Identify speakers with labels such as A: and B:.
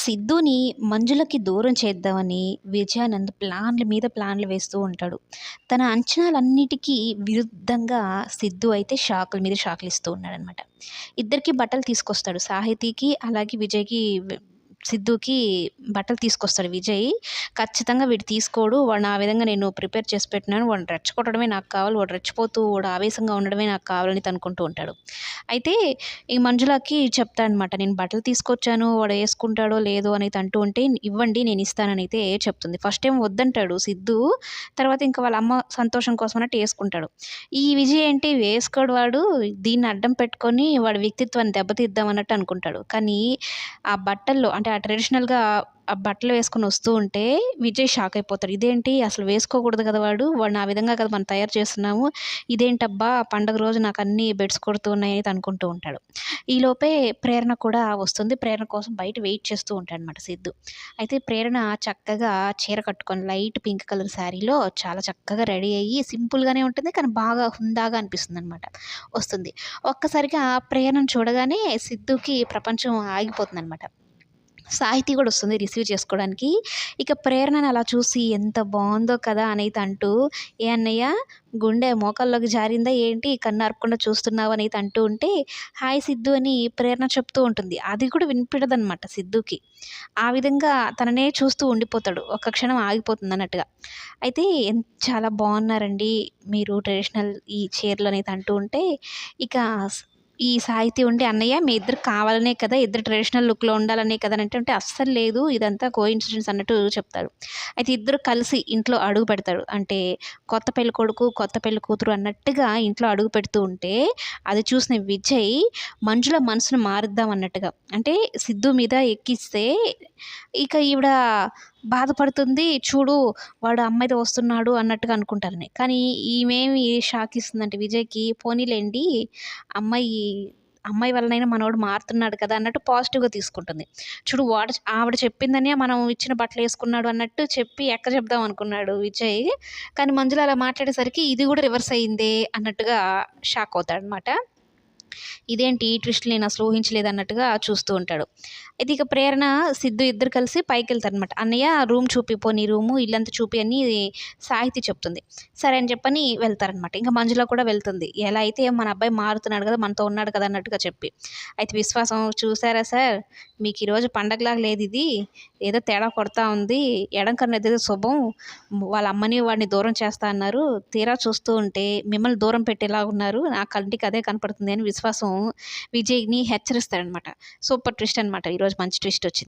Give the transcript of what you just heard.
A: సిద్ధుని మంజులకి దూరం చేద్దామని విజయానంద్ ప్లాన్ల మీద ప్లాన్లు వేస్తూ ఉంటాడు. తన అంచనాలన్నిటికీ విరుద్ధంగా సిద్ధు అయితే షాకుల మీద షాకులు ఇస్తూ ఉన్నాడనమాట ఇద్దరికి బట్టలు తీసుకొస్తాడు సాహితీకి అలాగే విజయ్కి సిద్ధుకి బట్టలు తీసుకొస్తాడు విజయ్. ఖచ్చితంగా వీడు తీసుకోడు. వాడు ఆ విధంగా నేను ప్రిపేర్ చేసి పెట్టినాను. వాడు రెచ్చగొట్టడమే నాకు కావాలి. వాడు రెచ్చిపోతూ వాడు ఆవేశంగా ఉండడమే నాకు కావాలని అనుకుంటూ ఉంటాడు. అయితే ఈ మంజులకి చెప్తాడనమాట నేను బట్టలు తీసుకొచ్చాను. వాడు వేసుకుంటాడో లేదో అనేది అంటూ ఉంటే ఇవ్వండి నేను ఇస్తానని అయితే చెప్తుంది. ఫస్ట్ టైం వద్దంటాడు సిద్ధు. తర్వాత ఇంకా వాళ్ళ అమ్మ సంతోషం కోసం అన్నట్టు వేసుకుంటాడు. ఈ విజయ్ ఏంటి? వేసుకోడు వాడు. దీన్ని అడ్డం పెట్టుకొని వాడి వ్యక్తిత్వాన్ని దెబ్బతీద్దాం అన్నట్టు అనుకుంటాడు. కానీ ఆ బట్టల్లో అంటే ఆ ట్రెడిషనల్గా ఆ బట్టలు వేసుకొని వస్తూ ఉంటే విజయ్ షాక్ అయిపోతాడు. ఇదేంటి? అసలు వేసుకోకూడదు కదా వాడు. వాడిని ఆ విధంగా కదా మనం తయారు చేస్తున్నాము. ఇదేంటబ్బా? పండగ రోజు నాకు అన్ని బెడ్స్ కొడుతూ ఉన్నాయి అని అనుకుంటూ ఉంటాడు. ఈలోపే ప్రేరణ కూడా వస్తుంది. ప్రేరణ కోసం బయట వెయిట్ చేస్తూ ఉంటాడు అనమాట సిద్ధు. అయితే ప్రేరణ చక్కగా చీర కట్టుకొని లైట్ పింక్ కలర్ శారీలో చాలా చక్కగా రెడీ అయ్యి సింపుల్గానే ఉంటుంది కానీ బాగా హుందాగా అనిపిస్తుంది అనమాట వస్తుంది. ఒక్కసారిగా ప్రేరణను చూడగానే సిద్ధుకి ప్రపంచం ఆగిపోతుంది అనమాట సాహితీ కూడా వస్తుంది రిసీవ్ చేసుకోవడానికి. ఇక ప్రేరణను అలా చూసి ఎంత బాగుందో కదా అనేది అంటూ ఏ అన్నయ్య గుండె మోకాల్లోకి జారిందా ఏంటి? కన్ను అరపకుండా చూస్తున్నావు అనేది అంటూ ఉంటే హాయ్ సిద్ధు అని ప్రేరణ చెప్తూ ఉంటుంది. అది కూడా వినిపించదనమాట సిద్ధుకి. ఆ విధంగా తననే చూస్తూ ఉండిపోతాడు. ఒక్క క్షణం ఆగిపోతుంది అన్నట్టుగా. అయితే చాలా బాగున్నారండి మీరు ట్రెడిషనల్ ఈ చీరలు అనేది అంటూ ఉంటే. ఇక ఈ సాహితీ ఉండి అన్నయ్య మీ ఇద్దరు కావాలనే కదా ఇద్దరు ట్రెడిషనల్ లుక్లో ఉండాలనే కదా అని అంటే అస్సలు లేదు ఇదంతా కో ఇన్సిడెన్స్ అన్నట్టు చెప్తారు. అయితే ఇద్దరు కలిసి ఇంట్లో అడుగు పెడతారు. అంటే కొత్త పెళ్ళి కొడుకు కొత్త పెళ్ళి కూతురు అన్నట్టుగా ఇంట్లో అడుగు పెడుతూ ఉంటే అది చూసిన విజయ్ మంజుల మనసును మారుద్దాం అన్నట్టుగా. అంటే సిద్ధు మీద ఎక్కిస్తే ఇక ఈవిడ బాధపడుతుంది. చూడు వాడు అమ్మాయితో వస్తున్నాడు అన్నట్టుగా అనుకుంటారని. కానీ ఈమెమి షాక్ ఇస్తుందంటే విజయ్కి పోనీలేండి అమ్మాయి అమ్మాయి వల్లనైనా మనోడు మారుతున్నాడు కదా అన్నట్టు పాజిటివ్గా తీసుకుంటుంది. చూడు వాడు ఆవిడ చెప్పిందనే మనం ఇచ్చిన బట్టలు వేసుకున్నాడు అన్నట్టు చెప్పి ఎక్క చెప్దాం అనుకున్నాడు విజయ్. కానీ మంజుల అలా మాట్లాడేసరికి ఇది కూడా రివర్స్ అయిందే అన్నట్టుగా షాక్ అవుతాడనమాట ఇదేంటి ఈ ట్విస్ట్ నేను అసలు ఊహించలేదన్నట్టుగా చూస్తూ ఉంటాడు. అయితే ఇక ప్రేరణ సిద్ధు ఇద్దరు కలిసి పైకి వెళ్తారు అనమాట అన్నయ్య రూమ్ చూపిపో నీ రూము ఇల్లంతా చూపి అని సాహితి చెప్తుంది. సరే అని చెప్పని వెళ్తారనమాట ఇంకా మంజుల కూడా వెళ్తుంది. ఎలా అయితే మన అబ్బాయి మారుతున్నాడు కదా మనతో ఉన్నాడు కదా అన్నట్టుగా చెప్పి. అయితే విశ్వాసం చూసారా సార్? మీకు ఈరోజు పండగలాగా లేదు ఇది. ఏదో తేడా కొడతా ఉంది. ఎడం కన్నా ఏదో శుభం. వాళ్ళ అమ్మని వాడిని దూరం చేస్తా అన్నారు. తీరా చూస్తూ ఉంటే మిమ్మల్ని దూరం పెట్టేలా ఉన్నారు. నా కంటికి అదే కనపడుతుంది అని విశ్వాసం విజయ్ని హెచ్చరిస్తాడనమాట సూపర్ ట్విస్ట్ అనమాట ఈరోజు మంచి ట్విస్ట్ వచ్చింది.